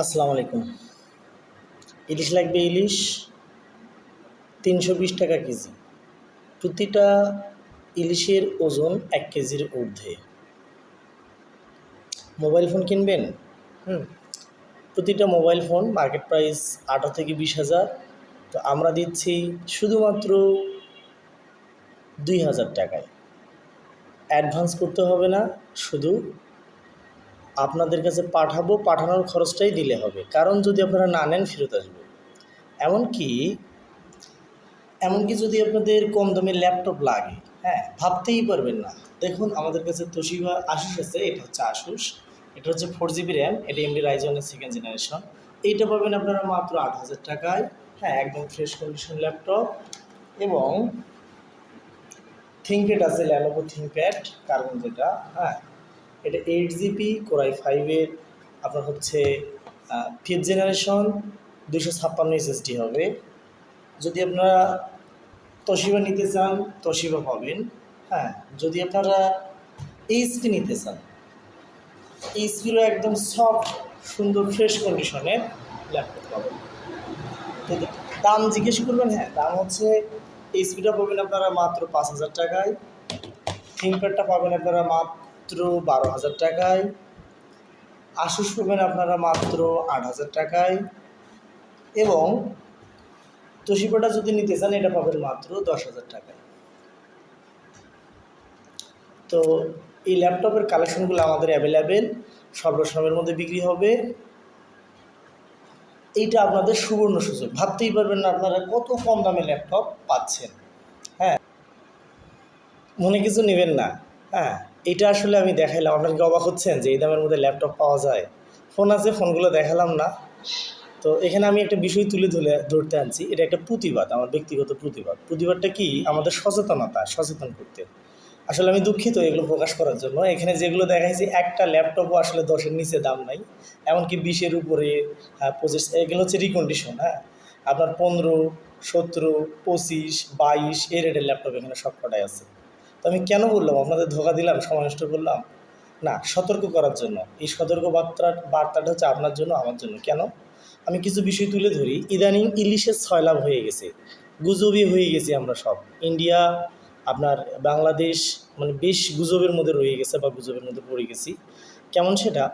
আসসালামু আলাইকুম। ইলিশ লাগবে ইলিশ তিনশো বিশ টাকা কেজি। প্রতিটা ইলিশের ওজন এক কেজির ঊর্ধ্বে। মোবাইল ফোন কিনবেন? হুম। প্রতিটা মোবাইল ফোন মার্কেট প্রাইস আঠারো থেকে বিশ হাজার। তো আমরা দিচ্ছি শুধুমাত্র দুই হাজার টাকায়। অ্যাডভান্স করতে হবে না, শুধু আপনাদের কাছে পাঠাবো, পাঠানোর খরচটাই দিলে হবে। কারণ যদি আপনারা না নেন, ফেরত আসবে। এমনকি এমনকি যদি আপনাদের কম দামের ল্যাপটপ লাগে হ্যাঁ ভাবতেই পারবেন না। দেখুন, আমাদের কাছে তোশিবা আশুস আছে, এটা হচ্ছে আশুস এটা হচ্ছে ফোর জিবি র্যাম এটা এমডি রাইজনের সেকেন্ড জেনারেশন এইটা পাবেন আপনারা মাত্র আট হাজার টাকায় হ্যাঁ একদম ফ্রেশ কন্ডিশন ল্যাপটপ এবং থিঙ্কপ্যাড আছে ল্যানোভো থিঙ্কপ্যাড কার্বন যেটা হ্যাঁ এটা এইট জিবি কোরাই ফাইভের আপনার হচ্ছে ফিফথ জেনারেশন দুশো ছাপ্পান্ন এসএসডি হবে। যদি আপনারা তশিবা নিতে চান তশিবা পাবেন। হ্যাঁ যদি আপনারা এইচপি নিতে চান এইচপিরও একদম সফট সুন্দর ফ্রেশ কন্ডিশনের ল্যাপটপ পাবেন। দাম জিজ্ঞেস করবেন হ্যাঁ দাম হচ্ছে এইচপিটা পাবেন আপনারা মাত্র পাঁচ হাজার টাকায়। থিঙ্কপ্যাডটা পাবেন আপনারা মাত্র বারো হাজার টাকায়। আশুস পাবেন আপনারা মাত্র আট হাজার টাকায়। এবং তোশিবাটা যদি নিতে চান, এটা পাবেন মাত্র দশ হাজার টাকায়। তো এই ল্যাপটপের কালেকশনগুলো আমাদের অ্যাভেলেবেল সর্বসময়ের মধ্যে বিক্রি হবে। এইটা আপনাদের সুবর্ণ সুযোগ। ভাবতেই পারবেন না আপনারা কত কম দামে ল্যাপটপ পাচ্ছেন। হ্যাঁ মনে কিছু নেবেন না। হ্যাঁ এটা আসলে আমি দেখাইলাম। আপনারা কি অবাক হচ্ছেন যে এই দামের মধ্যে ল্যাপটপ পাওয়া যায়? ফোন আছে, ফোনগুলো দেখালাম না। তো এখানে আমি একটা বিষয় তুলে ধরে ধরতে আনছি। এটা একটা প্রতিবাদ, আমার ব্যক্তিগত প্রতিবাদ। প্রতিবাদটা কি? আমাদের সচেতনতা, সচেতন করতে। আসলে আমি দুঃখিত এগুলো প্রকাশ করার জন্য। এখানে যেগুলো দেখাইছি একটা ল্যাপটপও আসলে দশের নিচে দাম নাই। এমনকি বিশের উপরে হ্যাঁ পঁচিশ, এগুলো হচ্ছে রিকন্ডিশন হ্যাঁ? আপনার পনেরো, সতেরো, পঁচিশ, বাইশ এই রেটের ল্যাপটপ এখানে সব কটাই আছে। তো আমি কেন বললাম? আপনাদের ধোকা দিলাম, সময় নষ্ট করলাম। না, সতর্ক করার জন্য। এই সতর্ক বার্তা বার্তাটা হচ্ছে আপনার জন্য, আমার জন্য। কেন? আমি কিছু বিষয় তুলে ধরি। ইদানিং ইলিশের ছয়লাভ হয়ে গেছে। গুজবই হয়ে গেছি আমরা সব। ইন্ডিয়া, আপনার বাংলাদেশ মানে বেশ গুজবের মধ্যে রয়ে গেছে বা গুজবের মধ্যে পড়ে গেছি। কেমন সেটা?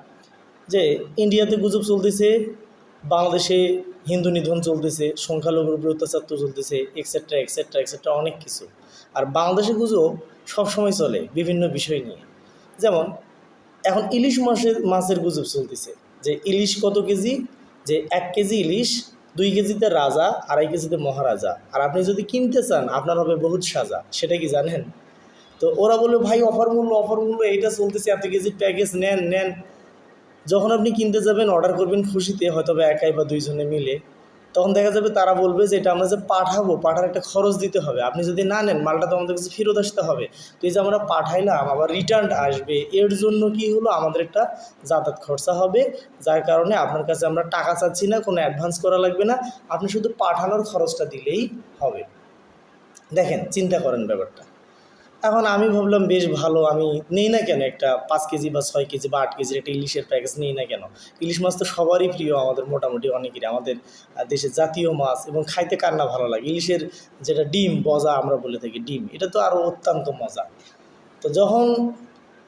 যে ইন্ডিয়াতে গুজব চলতেছে, বাংলাদেশে হিন্দু নিধন চলতেছে, সংখ্যালঘুর উপর অত্যাচার চলতেছে এক্সেট্রা এক্সেট্রা এক্সেট্রা অনেক কিছু। আর বাংলাদেশে গুজব সবসময় চলে বিভিন্ন বিষয় নিয়ে। যেমন, এখন ইলিশ মাছের মাছের গুজব চলতেছে যে ইলিশ কত কেজি? যে এক কেজি ইলিশ, দুই কেজিতে রাজা, আড়াই কেজিতে মহারাজা। আর আপনি যদি কিনতে চান, আপনার হবে বহুত সাজা। সেটা কি জানেন? তো ওরা বলবে ভাই, অফার মূল্য অফার মূল্য, এইটা চলতেছে, এত কেজি প্যাকেজ, নেন নেন। যখন আপনি কিনতে যাবেন, অর্ডার করবেন খুশিতে হয়তো বা একাই বা দুইজনে মিলে। তখন দেখা যাবে তারা বলবে যে এটা আমরা যে পাঠাবো, পাঠার একটা খরচ দিতে হবে। আপনি যদি না নেন, মালটা তো আমাদের কাছে ফেরত আসতে হবে। তো এই যে আমরা পাঠাইলাম, আবার রিটার্ন আসবে, এর জন্য কি হলো? আমাদের একটা যাতায়াত খরচা হবে, যার কারণে আপনার কাছে আমরা টাকা চাচ্ছি না, কোনো অ্যাডভান্স করা লাগবে না। আপনি শুধু পাঠানোর খরচটা দিলেই হবে। দেখেন, চিন্তা করেন ব্যাপারটা। এখন আমি ভাবলাম, বেশ ভালো, আমি নেই না কেন? একটা পাঁচ কেজি বা ছয় কেজি বা আট কেজির একটা ইলিশের প্যাকেজ নেই না কেন? ইলিশ মাছ তো সবারই প্রিয় আমাদের মোটামুটি অনেকেরই, আমাদের দেশের জাতীয় মাছ এবং খাইতে কার না ভালো লাগে? ইলিশের যেটা ডিম, বজা আমরা বলে থাকি ডিম, এটা তো আরও অত্যন্ত মজা। তো যখন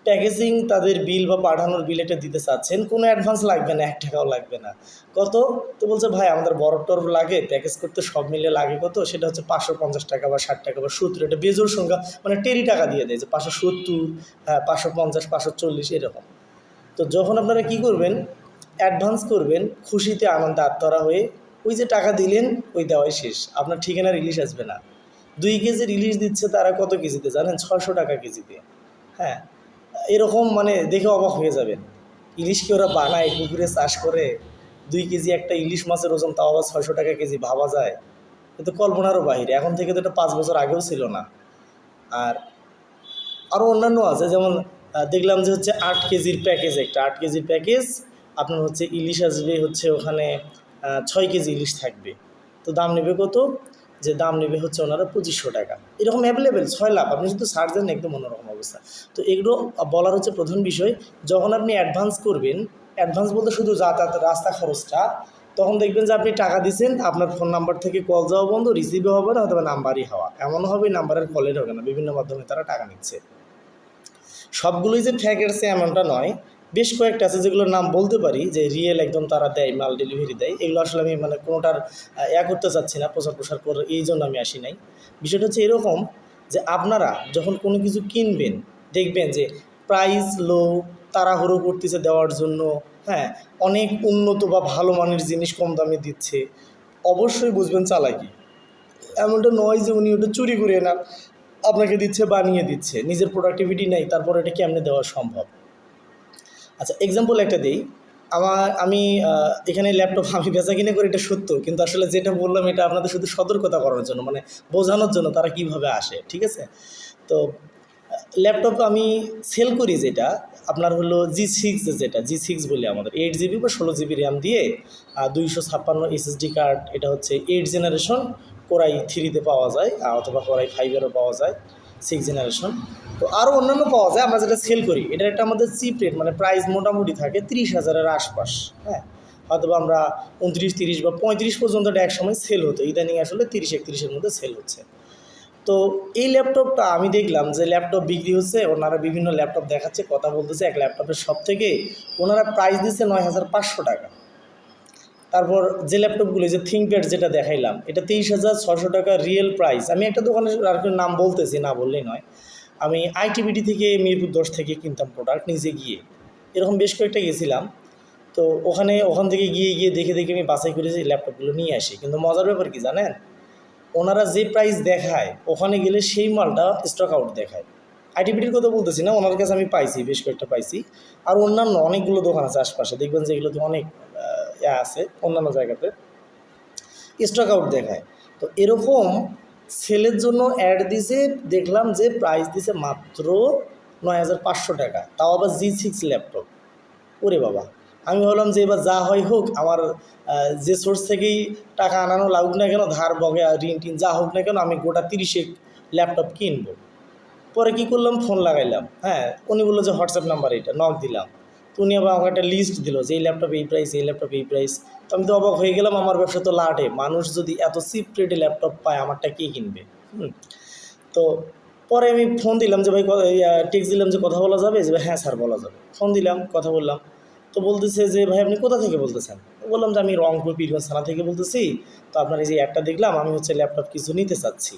প্যাকেজিং তাদের বিল বা পাঠানোর বিল এটা দিতে চাচ্ছেন, কোনো অ্যাডভান্স লাগবে না, এক টাকাও লাগবে না। কত? তো বলছে, ভাই, আমাদের বড় টর লাগে প্যাকেজ করতে সব মিলে লাগে কত? সেটা হচ্ছে পাঁচশো পঞ্চাশ টাকা বা ষাট টাকা বা সত্তর, এটা বেজোর সংখ্যা মানে টেরি টাকা দিয়ে দেয়, যে পাঁচশো সত্তর হ্যাঁ পাঁচশো পঞ্চাশ, পাঁচশো চল্লিশ, এরকম। তো যখন আপনারা কি করবেন অ্যাডভান্স করবেন, খুশিতে, আনন্দে আত্মরা হয়ে ওই যে টাকা দিলেন, ওই দেওয়াই শেষ, আপনার ঠিকানা রিলিজ আসবে না। দুই কেজি রিলিজ দিচ্ছে তারা কত কেজিতে? জানেন? ছশো টাকা কেজিতে। হ্যাঁ এরকম মানে দেখে অবাক হয়ে যাবেন। ইলিশ কি ওরা বানায় পুকুরে চাষ করে, দুই কেজি একটা ইলিশ মাছের ওজন, তাও আবার ছয়শো টাকা কেজি, ভাবা যায়। এ তো কল্পনারও বাহিরে, এখন থেকে তো এটা পাঁচ বছর আগেও ছিল না। আর আরও অন্যান্য আছে, যেমন দেখলাম যে হচ্ছে আট কেজির প্যাকেজ একটা, আট কেজির প্যাকেজ আপনার হচ্ছে ইলিশ আসবে হচ্ছে ওখানে ছয় কেজি ইলিশ থাকবে। তো দাম নেবে কত? যে দাম নেবে হচ্ছে ওনারা পঁচিশশো টাকা। এরকম অ্যাভেলেবেল ছয় লাখ। আপনি শুধু সার্চ দেন একদম অন্যরকম অবস্থা। তো এগুলো বলার হচ্ছে প্রধান বিষয়, যখন আপনি অ্যাডভান্স করবেন অ্যাডভান্স বলতে শুধু যাতায়াত রাস্তা খরচটা, তখন দেখবেন যে আপনি টাকা দিচ্ছেন আপনার ফোন নাম্বার থেকে কল যাওয়া বন্ধ রিসিভও হবে না অথবা নাম্বারই হওয়া। এমন হবে নাম্বারের কলের হবে না, বিভিন্ন মাধ্যমে তারা টাকা নিচ্ছে। সবগুলোই যে ফ্যাক এসছে এমনটা নয় বেশ কয়েকটা আছে যেগুলোর নাম বলতে পারি, যে রিয়েল একদম তারা দেয়, মাল ডেলিভারি দেয়। এগুলো আসলে আমি মানে কোনোটার ইয়া করতে চাচ্ছি না প্রচার প্রসার করে, এই জন্য আমি আসি নাই। বিষয়টা হচ্ছে এরকম যে আপনারা যখন কোনো কিছু কিনবেন, দেখবেন যে প্রাইস লো তাড়াহুড়ো করতেছে দেওয়ার জন্য হ্যাঁ অনেক উন্নত বা ভালো মানের জিনিস কম দামে দিচ্ছে, অবশ্যই বুঝবেন চালাকি। এমনটা নয় যে উনি ওটা চুরি করে না, আপনাকে দিচ্ছে, বানিয়ে দিচ্ছে, নিজের প্রোডাক্টিভিটি নেই, তারপর এটা কেমনে দেওয়া সম্ভব? আচ্ছা এক্সাম্পল একটা দিই। আমার, আমি এখানে ল্যাপটপ আমি বেচা কিনে করি এটা সত্য, কিন্তু আসলে যেটা বললাম এটা আপনাদের শুধু সতর্কতা করার জন্য মানে বোঝানোর জন্য তারা কীভাবে আসে, ঠিক আছে? তো ল্যাপটপ আমি সেল করি যেটা, আপনার হলো জি সিক্স যেটা জি সিক্স বলি আমাদের এইট জিবি বা ষোলো জিবি র্যাম দিয়ে দুইশো ছাপ্পান্ন এসএসডি কার্ড এটা হচ্ছে এইট জেনারেশন কোরাই থ্রিতে পাওয়া যায় অথবা কোরাই ফাইভেরও পাওয়া যায় সিক্স জেনারেশন তো আরও অন্যান্য পাওয়া যায়, আমরা যেটা সেল করি এটা একটা আমাদের চিপ রেট মানে প্রাইস মোটামুটি থাকে তিরিশ হাজারের আশপাশ হ্যাঁ? হয়তো আমরা উনত্রিশ, তিরিশ বা পঁয়ত্রিশ পর্যন্ত এটা একসময় সেল হতো, ইদানিং আসলে তিরিশ, একত্রিশের মধ্যে সেল হচ্ছে। তো এই ল্যাপটপটা আমি দেখলাম যে ল্যাপটপ বিক্রি হচ্ছে, ওনারা বিভিন্ন ল্যাপটপ দেখাচ্ছে, কথা বলতেছে, এক ল্যাপটপের সব থেকে ওনারা প্রাইস দিচ্ছে নয় হাজার পাঁচশো টাকা। তারপর যে ল্যাপটপগুলো যে থিঙ্কপ্যাড যেটা দেখাইলাম, এটা তেইশ হাজার ছশো টাকা রিয়েল প্রাইস আমি একটা দোকানের আর নাম বলতেছি, না বললেই নয়। আমি আইটিবিটি থেকে মিরপুর দশ থেকে কিনতাম প্রোডাক্ট নিজে গিয়ে। এরকম বেশ কয়েকটা গেছিলাম। তো ওখানে, ওখান থেকে গিয়ে গিয়ে দেখে দেখে আমি বাছাই করে যে ল্যাপটপগুলো নিয়ে আসি। কিন্তু মজার ব্যাপার কি জানেন? ওনারা যে প্রাইস দেখায়, ওখানে গেলে সেই মালটা স্টক আউট দেখায়। আইটিপিটির কথা বলতেছি না ওনার কাছে আমি পাইছি, বেশ কয়েকটা পাইছি। আর অন্যান্য অনেকগুলো দোকান আছে আশপাশে, দেখবেন যে এগুলোতে অনেক ইয়া আছে, অন্যান্য জায়গাতে স্টক আউট দেখায়। তো এরকম সেলের জন্য অ্যাড দিছে, দেখলাম যে প্রাইস দিছে মাত্র নয় হাজার পাঁচশো টাকা। তাও আবার জি সিক্স ল্যাপটপ ওরে বাবা। আমি ভাবলাম যে এবার যা হয় হোক, আমার যে সোর্স থেকেই টাকা আনানো লাগুক না কেন, ধার, বগে, ঋণ টিন যা হোক না কেন, আমি গোটা তিরিশে ল্যাপটপ কিনবো। পরে কি করলাম? ফোন লাগাইলাম। হ্যাঁ উনি বলল যে হোয়াটসঅ্যাপ নাম্বার এটা নক দিলাম। তো উনি আবার আমাকে একটা লিস্ট দিল যে এই ল্যাপটপ এই প্রাইস এই ল্যাপটপ এই প্রাইস তো আমি তো অবাক হয়ে গেলাম, আমার ব্যবসা তো লাটে। মানুষ যদি এত চিপ রেটে ল্যাপটপ পায়, আমারটা কে কিনবে? হুম। তো পরে আমি ফোন দিলাম যে, ভাই টেক্সট দিলাম যে, কথা বলা যাবে? যে হ্যাঁ স্যার বলা যাবে। ফোন দিলাম, কথা বললাম। তো বলতেছে যে, ভাই, আপনি কোথা থেকে বলতেছেন? বললাম যে, আমি রংপুর পীরগঞ্জ থানা থেকে বলতেছি। তো আপনার এই যে একটা দেখলাম, আমি হচ্ছে ল্যাপটপ কিছু নিতে চাচ্ছি।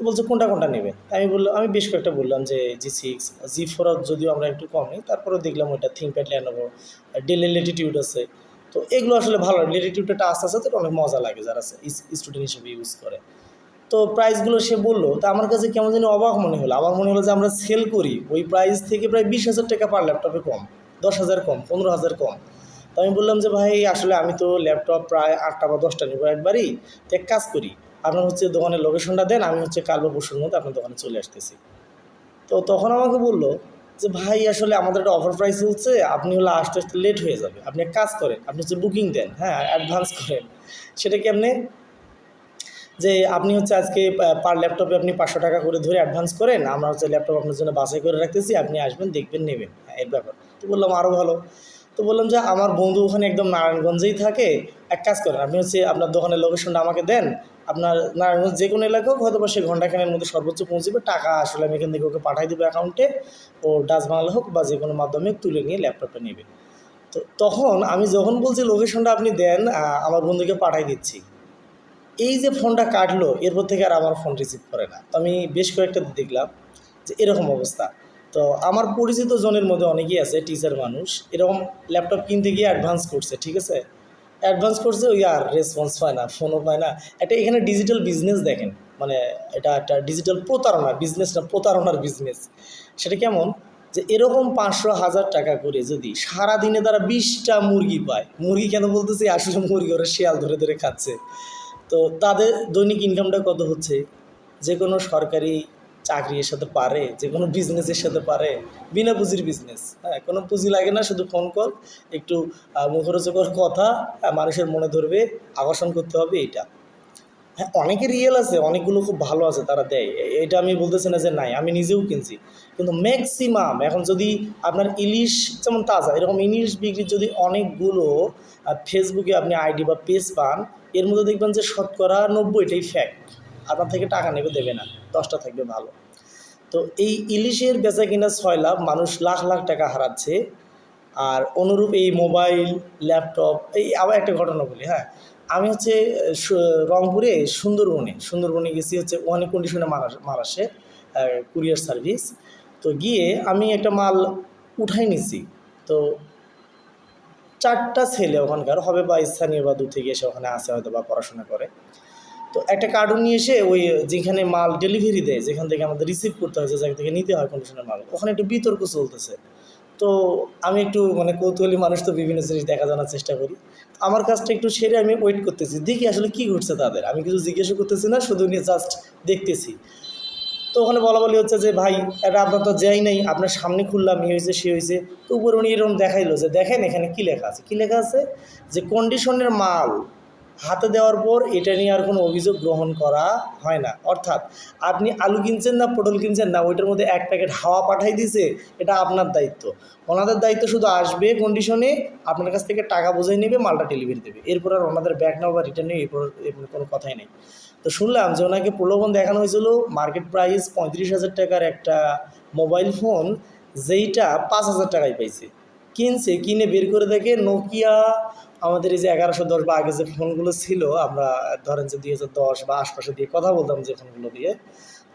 তো বলছে, কোনটা কোনটা নেবেন আমি বললাম, আমি বেশ কয়েকটা বললাম যে জি সিক্স জি ফোর যদিও আমরা একটু কম নিই তারপরেও দেখলাম ওইটা থিঙ্কপ্যাড ল্যানোভো ডেলের লেটিটিউড আছে। তো এগুলো আসলে ভালো লেটিটিউডটা আস্তে আস্তে তো অনেক মজা লাগে যারা স্টুডেন্ট হিসেবে ইউজ করে। তো প্রাইসগুলো সে বলল, তা আমার কাছে কেমন যেন অবাক মনে হলো। আমার মনে হলো যে আমরা সেল করি, ওই প্রাইস থেকে প্রায় বিশ হাজার টাকা পার ল্যাপটপে কম, দশ হাজার কম, পনেরো হাজার কম। তো আমি বললাম যে, ভাই, আসলে আমি তো ল্যাপটপ প্রায় আটটা বা দশটা নেব একবারই। তো এক কাজ করি আপনার হচ্ছে দোকানের লোকেশনটা দেন, আমি হচ্ছে কাল বা পরশুর মধ্যে আপনার দোকানে চলে আসতেছি। তো তখন আমাকে বলল যে, ভাই, আসলে আমাদের একটা অফার প্রাইস চলছে, আপনি হলে আসতে আসতে লেট হয়ে যাবে। আপনি এক কাজ করেন, আপনি হচ্ছে বুকিং দেন হ্যাঁ অ্যাডভান্স করেন। সেটা কেমনে? যে, আপনি হচ্ছে আজকে পার ল্যাপটপে আপনি পাঁচশো টাকা করে ধরে অ্যাডভান্স করেন, আমরা হচ্ছে ল্যাপটপ আপনার জন্য বাছাই করে রাখতেছি, আপনি আসবেন, দেখবেন, নেবেন হ্যাঁ এর ব্যাপার। তো বললাম আরও ভালো। তো বললাম যে, আমার বন্ধু ওখানে একদম নারায়ণগঞ্জেই থাকে, এক কাজ করেন, আপনি হচ্ছে আপনার দোকানের লোকেশনটা আমাকে দেন আপনার নারায়ণগঞ্জ যে কোনো এলাকা হোক হয়তো বা সে ঘন্টাখানের মধ্যে সর্বোচ্চ পৌঁছবে। টাকা আসলে আমি এখান থেকে ওকে পাঠাই দেবো অ্যাকাউন্টে। ও ডাচ বাংলা হোক বা যে কোনো মাধ্যমে তুলে নিয়ে ল্যাপটপটা নেবে। তো তখন আমি যখন বলছি লোকেশনটা আপনি দেন আমার বন্ধুকে পাঠাই দিচ্ছি। এই যে ফোনটা কাটলো, এরপর থেকে আর আমার ফোন রিসিভ করে না। তো আমি বেশ কয়েকটা দেখলাম যে এরকম অবস্থা। তো আমার পরিচিত জনের মধ্যে অনেকেই আছে, টিচার মানুষ। এরকম ল্যাপটপ কিনতে গিয়ে অ্যাডভান্স করছে, ঠিক আছে? অ্যাডভান্স করছে, ওই আর রেসপন্স পায় না ফোনও পায় না। একটা এখানে ডিজিটাল বিজনেস দেখেন মানে এটা একটা ডিজিটাল প্রতারণা বিজনেস না, প্রতারণার বিজনেস সেটা কেমন? যে এরকম পাঁচশো হাজার টাকা করে যদি সারাদিনে তারা বিশটা মুরগি পায়, মুরগি কেন বলতেছি? আসলে মুরগি ওরা শিয়াল ধরে ধরে খাচ্ছে। তো তাদের দৈনিক ইনকামটা কত হচ্ছে? যে কোনো সরকারি চাকরির সাথে পারে যে কোনো বিজনেসের সাথে পারে বিনা পুঁজির বিজনেস হ্যাঁ? কোনো পুঁজি লাগে না শুধু ফোন কল একটু মুখরোচকর কথা হ্যাঁ, মানুষের মনে ধরবে আকর্ষণ করতে হবে এটা হ্যাঁ অনেকে রিয়েল আছে অনেকগুলো খুব ভালো আছে তারা দেয়। এটা আমি বলতেছি না যে নাই আমি নিজেও কিনছি। কিন্তু ম্যাক্সিমাম এখন যদি আপনার ইলিশ যেমন তাজা এরকম ইলিশ বিক্রির যদি অনেকগুলো ফেসবুকে আপনি আইডি বা পেজ পান এর মধ্যে দেখবেন যে শতকরা নব্বইটাই ফ্যাক্ট আপনার থেকে টাকা নেবে, দেবে না। দশটা থাকবে ভালো। তো এই ইলিশের বেচা কিনা ছয় লাভ, মানুষ লাখ লাখ টাকা হারাচ্ছে। আর অনুরূপ এই মোবাইল, ল্যাপটপ, এই আবার একটা ঘটনা বলি হ্যাঁ? আমি হচ্ছে রংপুরে সুন্দরবনে সুন্দরবনে গেছি হচ্ছে ওখানে কন্ডিশনে আস- মাল কুরিয়ার সার্ভিস তো গিয়ে আমি একটা মাল উঠাই নিছি। তো চারটা ছেলে ওখানকার, হবে বা স্থানীয় বা দূর থেকে এসে ওখানে আসে হয়তো বা পড়াশোনা করে। তো একটা কার্টুন নিয়ে এসে ওই যেখানে মাল ডেলিভারি দেয়, যেখান থেকে আমাদের রিসিভ করতে হয়, যে জায়গা থেকে নিতে হয় কন্ডিশনের মাল, ওখানে একটু বিতর্ক চলতেছে। তো আমি একটু মানে কৌতূহলী মানুষ তো বিভিন্ন জিনিস দেখা জানার চেষ্টা করি। আমার কাজটা একটু সেরে আমি ওয়েট করতেছি, দেখি আসলে কি ঘটছে তাদের। আমি কিছু জিজ্ঞাসা করতেছি না, শুধু নিয়ে জাস্ট দেখতেছি। তো ওখানে বলা বলি হচ্ছে যে, ভাই, এটা আপনার তো যাই নাই, আপনার সামনে খুললাম, এই হয়েছে, সে হয়েছে। তো উপরে উনি এরকম দেখাইলো যে, দেখেন এখানে কী লেখা আছে? কী লেখা আছে? যে কন্ডিশনের মাল হাতে দেওয়ার পর এটা নিয়ে আর কোনো অভিযোগ গ্রহণ করা হয় না। অর্থাৎ আপনি আলু কিনছেন না, পটল কিনছেন না, ওইটার মধ্যে এক প্যাকেট হাওয়া পাঠাই দিছে, এটা আপনার দায়িত্ব। ওনাদের দায়িত্ব শুধু আসবে কন্ডিশনে আপনার কাছ থেকে টাকা বোঝাই নেবে, মালটা ডেলিভারি দেবে। এরপর আর ওনাদের ব্যাক নেওয়া বা রিটার্ন নেই এরপর কোনো কথাই নেই। তো শুনলাম যে ওনাকে প্রলোভন দেখানো হয়েছিল মার্কেট প্রাইস পঁয়ত্রিশ হাজার টাকার একটা মোবাইল ফোন যেইটা পাঁচ হাজার টাকায় পাইছে। কিনছে, কিনে বের করে দেখে নোকিয়া আমাদের এই যে এগারোশো দশ বা আগে যে ফোনগুলো ছিল, আমরা ধরেন যে দুই হাজার দশ বা আশপাশে দিয়ে কথা বলতাম যে ফোনগুলো দিয়ে,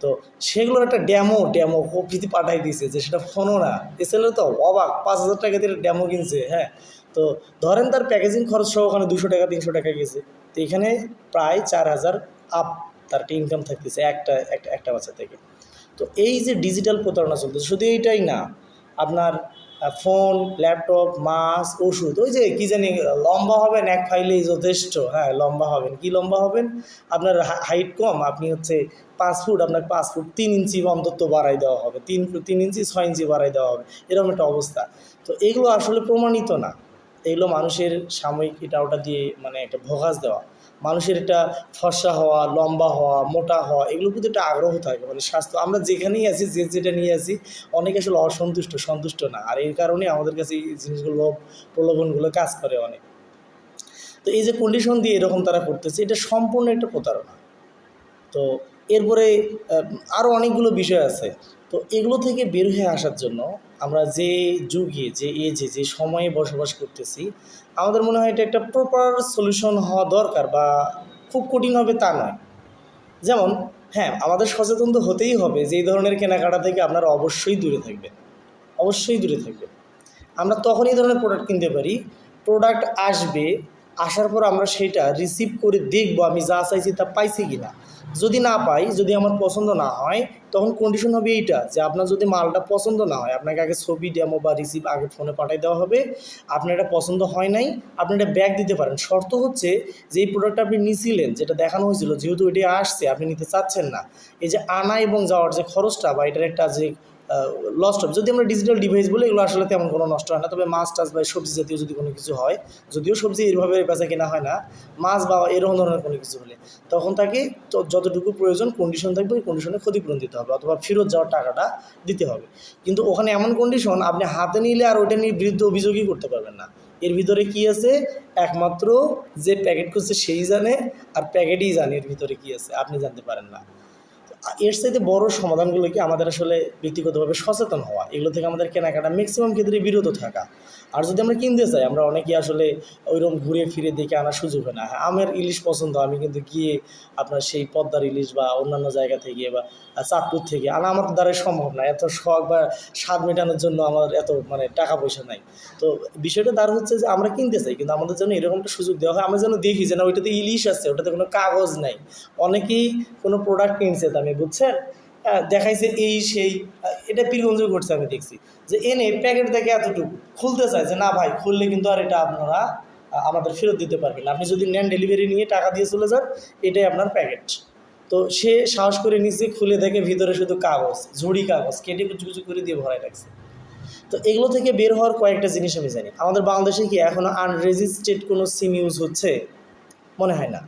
তো সেগুলোর একটা ড্যামো ড্যামো প্রকৃতি পাঠাই দিয়েছে যে সেটা ফোনও না। এসেলে তো অবাক, পাঁচ হাজার টাকা দিয়ে ড্যামো কিনছে হ্যাঁ। তো ধরেন তার প্যাকেজিং খরচ সহ ওখানে দুশো টাকা, তিনশো টাকা গেছে। তো এখানে প্রায় চার হাজার আপ তার একটা ইনকাম থাকতেছে একটা একটা একটা বাচ্চা থেকে। তো এই যে ডিজিটাল প্রতারণা চলতেছে, শুধু এইটাই না, আপনার ফোন ল্যাপটপ মাছ ওষুধ, ওই যে কী জানি, লম্বা হবেন, এক ফাইলেই যথেষ্ট হ্যাঁ লম্বা হবেন। কি লম্বা হবেন? আপনার হাইট কম, আপনি হচ্ছে পাঁচ ফুট, আপনার পাঁচ ফুট তিন ইঞ্চি অন্তত বাড়াই দেওয়া হবে। তিন তিন ইঞ্চি ছয় ইঞ্চি বাড়াই দেওয়া হবে। এরকম একটা অবস্থা। তো এগুলো আসলে প্রমাণিত না। এগুলো মানুষের সাময়িক এটা ওটা দিয়ে মানে একটা ভোগাস দেওয়া। মানুষের একটা ফর্সা হওয়া, লম্বা হওয়া, মোটা হওয়া, এগুলোর প্রতি একটা আগ্রহ থাকে মানে স্বাস্থ্য। আমরা যেখানেই আছি, যে যেটা নিয়ে আছি, অনেকে আসলে অসন্তুষ্ট, সন্তুষ্ট না। আর এই কারণে আমাদের কাছে এই জিনিসগুলো, প্রলোভনগুলো কাজ করে অনেক। তো এই যে কন্ডিশন দিয়ে এরকম তারা করতেছে, এটা সম্পূর্ণ একটা প্রতারণা। তো এরপরে আরও অনেকগুলো বিষয় আছে। তো এগুলো থেকে বের হয়ে আসার জন্য আমরা যে যুগে, যে এজে যে সময়ে বসবাস করতেছি, আমাদের মনে হয় এটা একটা প্রপার সলিউশন হওয়া দরকার বা খুব কঠিন হবে তা নয়। যেমন হ্যাঁ আমাদের সচেতন তো হতেই হবে যে এই ধরনের কেনাকাটা থেকে আপনারা অবশ্যই দূরে থাকবেন। অবশ্যই দূরে থাকবেন। আমরা তখন এই ধরনের প্রোডাক্ট কিনতে পারি। প্রোডাক্ট আসবে, আসার পর আমরা সেটা রিসিভ করে দেখব আমি যা চাইছি তা পাইছি কি না যদি না পাই, যদি আমার পছন্দ না হয়, তখন কন্ডিশন হবে এইটা যে আপনার যদি মালটা পছন্দ না হয়, আপনাকে আগে ছবি ডেমো বা রিসিভ আগে ফোনে পাঠাই দেওয়া হবে। আপনার এটা পছন্দ হয় নাই, আপনি এটা ব্যাক দিতে পারেন। শর্ত হচ্ছে যে এই প্রোডাক্টটা আপনি নিছিলেন, যেটা দেখানো হয়েছিল, যেহেতু এটি আসছে, আপনি নিতে চাচ্ছেন না। এই যে আনা এবং যাওয়ার যে খরচটা বা এটার একটা যে লস্ট হবে। যদি আমরা ডিজিটাল ডিভাইস বলি, এগুলো আসলে তেমন কোনো নষ্ট হয় না। তবে মাছ টাছ বা সবজি জাতীয় যদি কোনো কিছু হয়, যদিও সবজি এইভাবে বেচা কেনা হয় না, মাছ বা এরকম ধরনের কোনো কিছু হলে, তখন তাকে যতটুকু প্রয়োজন কন্ডিশন থাকবে, ওই কন্ডিশনে ক্ষতিপূরণ দিতে হবে অথবা ফেরত যাওয়ার টাকাটা দিতে হবে। কিন্তু ওখানে এমন কন্ডিশন আপনি হাতে নিলে আর ওইটা নিয়ে বিরুদ্ধে অভিযোগই করতে পারবেন না। এর ভিতরে কি আছে? একমাত্র যে প্যাকেট করছে সেই জানে, আর প্যাকেটই জানে এর ভিতরে কি আছে, আপনি জানতে পারেন না। এর সাথে বড় সমাধানগুলো কি আমাদের আসলে ব্যক্তিগতভাবে সচেতন হওয়া? এগুলো থেকে আমাদের কেনাকাটা ম্যাক্সিমাম ক্ষেত্রে বিরত থাকা। আর যদি আমরা কিনতে চাই আমরা অনেকেই আসলে ওইরকম ঘুরে ফিরে দেখে আনার সুযোগ হয় না। আমের ইলিশ পছন্দ আমি কিন্তু গিয়ে আপনার সেই পদ্মার ইলিশ বা অন্যান্য জায়গা থেকে বা চাঁদপুর থেকে আনা আমার দ্বারা সম্ভব না। এত শখ বা স্বাদ মেটানোর জন্য আমার এত মানে টাকা পয়সা নাই। তো বিষয়টা দাঁড় হচ্ছে যে আমরা কিনতে চাই কিন্তু আমাদের জন্য এরকম সুযোগ দেওয়া হয়। আমরা যেন দেখি যে না ওইটাতে ইলিশ আছে ওটাতে কোনো কাগজ নাই। অনেকেই কোনো প্রোডাক্ট কিনছে দামি বুঝছেন? হ্যাঁ, দেখাইছে এই সেই এটা পীরগঞ্জ করছে আমি দেখছি। যে এনে প্যাকেট দেখে এতটুকু খুলতে চায় যে না ভাই, খুললে কিন্তু আর এটা আপনারা আমাদের ফেরত দিতে পারবেন। আপনি যদি নেন ডেলিভারি নিয়ে টাকা দিয়ে চলে যান, এটাই আপনার প্যাকেট তো সে সাহস করে নিচে খুলে দেখে ভিতরে শুধু কাগজ, ঝুড়ি কাগজ, কেটে কুচু কুচু করে দিয়ে ভরাই রাখছে। তো এগুলো থেকে বের হওয়ার কয়েকটা জিনিস আমি জানি। আমাদের বাংলাদেশে কি এখনও আনরেজিস্ট্রেড কোনো সিম ইউজ হচ্ছে? মনে হয় না।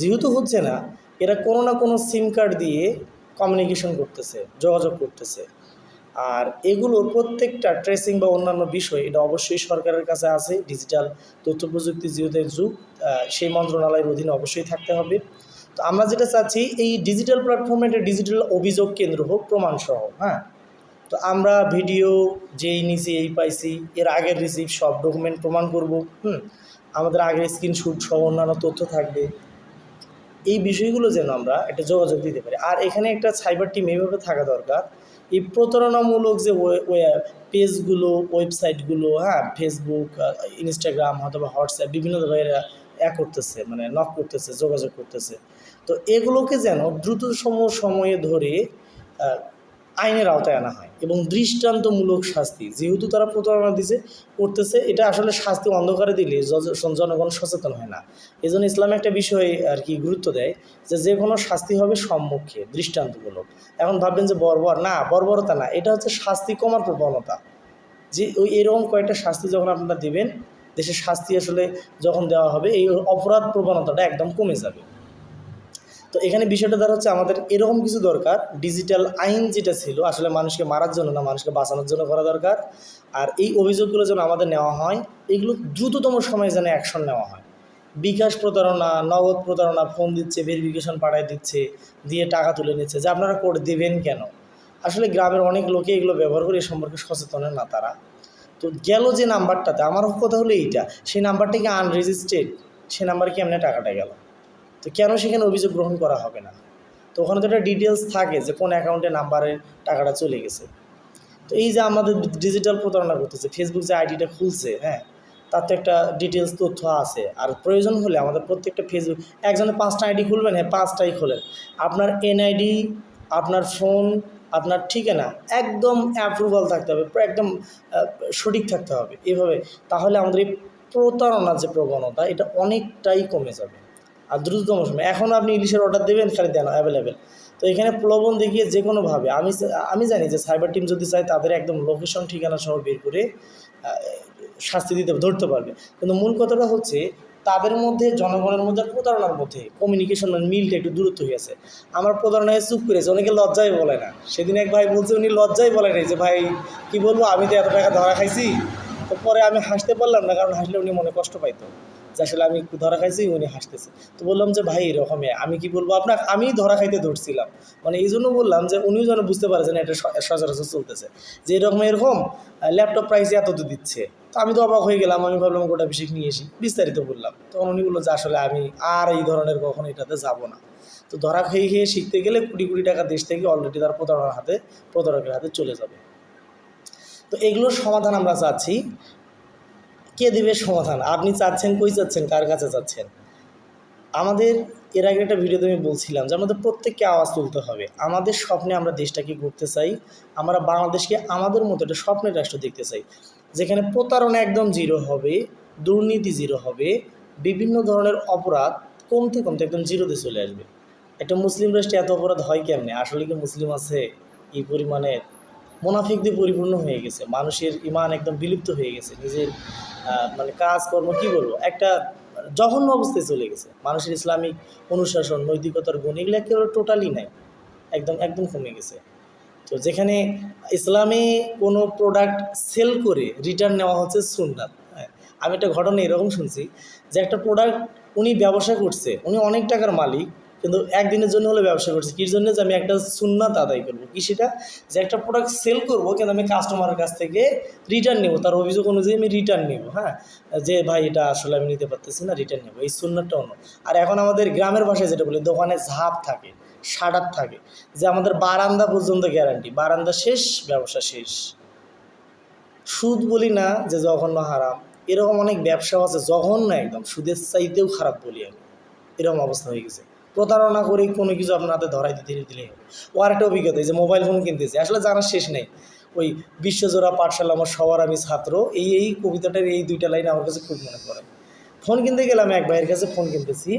যেহেতু হচ্ছে না, এরা কোনো না কোনো সিম কার্ড দিয়ে কমিউনিকেশন করতেছে, যোগাযোগ করতেছে। আর এগুলোর প্রত্যেকটা ট্রেসিং বা অন্যান্য বিষয়, এটা অবশ্যই সরকারের কাছে আছে ডিজিটাল তথ্য প্রযুক্তি যেহেতু যুগ সেই মন্ত্রণালয়ের অধীনে অবশ্যই থাকতে হবে। তো আমরা যেটা চাচ্ছি, এই ডিজিটাল প্ল্যাটফর্মে একটা ডিজিটাল অভিযোগ কেন্দ্র হোক, প্রমাণসহ হ্যাঁ? তো আমরা ভিডিও যেই নিছি, এই পাইছি, এর আগের রিসিভ সব ডকুমেন্ট প্রমাণ করব, হুম? আমাদের আগের স্ক্রিনশুট সহ অন্যান্য তথ্য থাকবে। এই বিষয়গুলো যেন আমরা একটা যোগাযোগ দিতে পারি। আর এখানে একটা সাইবার টিম এইভাবে থাকা দরকার। এই প্রতারণামূলক যে পেজগুলো, ওয়েবসাইটগুলো হ্যাঁ ফেসবুক ইনস্টাগ্রাম অথবা হোয়াটসঅ্যাপ বিভিন্ন ধরনের এ করতেছে মানে নক করতেছে, যোগাযোগ করতেছে। তো এগুলোকে যেন দ্রুত দ্রুততম সময়ে ধরে আইনের আওতায় আনা হয় এবং দৃষ্টান্তমূলক শাস্তি যেহেতু তারা প্রতারণা দিছে, করতেছে, এটা আসলে শাস্তি অন্ধকারে দিলে জনগণ সচেতন হয় না। এই জন্য ইসলাম একটা বিষয় আর কি গুরুত্ব দেয় যে যে কোনো শাস্তি হবে সম্মুখে, দৃষ্টান্তমূলক। এখন ভাববেন যে বর্বর, না, বর্বরতা না, এটা হচ্ছে শাস্তি কমার প্রবণতা। যে ওই এরকম কয়েকটা শাস্তি যখন আপনারা দেবেন, দেশের শাস্তি আসলে যখন দেওয়া হবে, এই অপরাধ প্রবণতাটা একদম কমে যাবে। তো এখানে বিষয়টা দ্বারা হচ্ছে আমাদের এরকম কিছু দরকার ডিজিটাল আইন যেটা ছিল, আসলে মানুষকে মারার জন্য না, মানুষকে বাঁচানোর জন্য করা দরকার। আর এই অভিযোগগুলো যেন আমাদের নেওয়া হয়, এগুলো দ্রুততম সময়ে যেন অ্যাকশন নেওয়া হয়। বিকাশ প্রতারণা, নগদ প্রতারণা ফোন দিচ্ছে ভেরিফিকেশন পাঠায় দিচ্ছে, দিয়ে টাকা তুলে নিচ্ছে, যে আপনারা করে দেবেন কেন? আসলে গ্রামের অনেক লোকে এগুলো ব্যবহার করে এ সম্পর্কে সচেতন না তারা। তো গেল যে নাম্বারটাতে আমার কথা হলো এইটা, সেই নাম্বারটা কি আনরেজিস্ট্রেড সে নাম্বারে কি এমনি টাকাটা গেল। তো কেন সেখানে অভিযোগ গ্রহণ করা হবে না? তো ওখানে তো একটা ডিটেলস থাকে যে কোন অ্যাকাউন্টে নাম্বারে টাকাটা চলে গেছে। তো এই যে আমাদের ডিজিটাল প্রতারণা করতেছে ফেসবুক যে আইডিটা খুলছে হ্যাঁ তার তো একটা ডিটেলস তথ্য আছে। আর প্রয়োজন হলে আমাদের প্রত্যেকটা ফেসবুক একজনে পাঁচটা আইডি খুলবেন হ্যাঁ পাঁচটাই খোলেন। আপনার এনআইডি আপনার ফোন আপনার ঠিকানা, একদম অ্যাপ্রুভাল থাকতে হবে, একদম সঠিক থাকতে হবে। এভাবে, তাহলে আমাদের এই প্রতারণার যে প্রবণতা, এটা অনেকটাই কমে যাবে। আর দ্রুততম সময়। এখন আপনি ইলিশের অর্ডার দেবেন, খালি দেন অ্যাভেলেবেল তো এখানে প্রলোভন দেখিয়ে যে কোনোভাবে আমি আমি জানি যে সাইবার টিম যদি চায় তাদের একদম লোকেশন ঠিকানা সহ বের করে শাস্তি দিতে, ধরতে পারবে। কিন্তু মূল কথাটা হচ্ছে, তাদের মধ্যে, জনগণের মধ্যে প্রতারণার মধ্যে কমিউনিকেশন মানে মিলটা একটু দূরত্ব হয়ে আছে আমার প্রতারণায় চুপ করেছে অনেকে লজ্জাই বলে না। সেদিন এক ভাই বলছে, উনি লজ্জাই বলে নাই যে, ভাই, কি বলব? আমি তো এত টাকা ধরা খাইছি। তো পরে আমি হাসতে পারলাম না, কারণ হাসলে উনি মনে কষ্ট পাইতো। যে আসলে আমি ধরা খাইছি, উনি হাসতেছে। তো বললাম যে, ভাই এরকমই আমি কি বলব? আপনার আমি ধরা খাইতে ধরছিলাম। মানে এই জন্য বললাম যে, উনিও যেন বুঝতে পারে যে, না, এটা সচরাচর চলতেছে। যে, এরকম এরকম ল্যাপটপ প্রাইস এত তো দিচ্ছে। তো আমি তো অবাক হয়ে গেলাম, আমি ভাবলাম গোটা বিশেষ নিয়ে এসি বিস্তারিত বললাম। তখন উনি বলল যে, আসলে আমি আর এই ধরনের কখনো এটাতে যাব না। তো ধরা খেয়ে খেয়ে শিখতে গেলে কোটি কোটি টাকা দেশ থেকে অলরেডি তার প্রতারণার হাতে, প্রতারকের হাতে চলে যাবে। তো এগুলোর সমাধান আমরা চাচ্ছি। কে দেবে সমাধান? আপনি চাচ্ছেন, কই চাচ্ছেন, কার কাছে চাচ্ছেন? আমাদের, এর আগে একটা ভিডিওতে আমি বলছিলাম যে আমাদের প্রত্যেককে আওয়াজ তুলতে হবে। আমাদের স্বপ্নে আমরা দেশটাকে গড়তে চাই, আমরা বাংলাদেশকে আমাদের মতো একটা স্বপ্নের রাষ্ট্র দেখতে চাই, যেখানে প্রতারণা একদম জিরো হবে, দুর্নীতি জিরো হবে, বিভিন্ন ধরনের অপরাধ কমতে কমতে একদম জিরোতে চলে আসবে। একটা মুসলিম রাষ্ট্রে এত অপরাধ হয় কেমনে? আসলে কি মুসলিম আছে এই পরিমাণে মোনাফিক দিয়ে পরিপূর্ণ হয়ে গেছে। মানুষের ইমান একদম বিলুপ্ত হয়ে গেছে। নিজের মানে কাজকর্ম, কী বলব? একটা জঘন্য অবস্থায় চলে গেছে। মানুষের ইসলামিক অনুশাসন, নৈতিকতার গুণ, এগুলো একেবারে টোটালি নাই। একদম একদম কমে গেছে। তো যেখানে ইসলামে কোনো প্রোডাক্ট সেল করে রিটার্ন নেওয়া হচ্ছে সুন্নাত হ্যাঁ? আমি একটা ঘটনা এরকম শুনছি যে একটা প্রোডাক্ট উনি ব্যবসা করছে, উনি অনেক টাকার মালিক কিন্তু একদিনের জন্য হলে ব্যবসা করছি। কির জন্য যে আমি একটা সুন্নাত আদায় করব? কি সেটা? যে একটা প্রোডাক্ট সেল করব, কিন্তু আমি কাস্টমারের কাছ থেকে রিটার্ন নেব। তার অভিযোগ অনুযায়ী আমি রিটার্ন নেব হ্যাঁ? যে ভাই, এটা আসলে আমি নিতে পারতেছি না রিটার্ন নেব। এই সুন্নাতটা অন্য। আর এখন আমাদের গ্রামের ভাষায় যেটা বলি, দোকানে ঝাপ থাকে শাটার থাকে। যে আমাদের বারান্দা পর্যন্ত গ্যারান্টি বারান্দা শেষ, ব্যবসা শেষ। সুদ বলি না যে জঘন্য হারাম। এরকম অনেক ব্যবসাও আছে, জঘন্য একদম। সুদের চাইতেও খারাপ বলি আমি। এরকম অবস্থা হয়ে গেছে। প্রতারণা করে কোনো কিছু আপনার হাতে ধরাই দিতে দিলে ও আরেকটা অভিজ্ঞতা, এই যে মোবাইল ফোন কিনতেছে, আসলে জানার শেষ নেই। ওই বিশ্বজোড়া পাঠশালা, আমার সবার আমি ছাত্র, এই এই কবিতাটার এই দুইটা লাইন আমার কাছে খুব মনে পড়ে। ফোন কিনতে গেলাম এক ভাইয়ের কাছে ফোন কিনতেছি।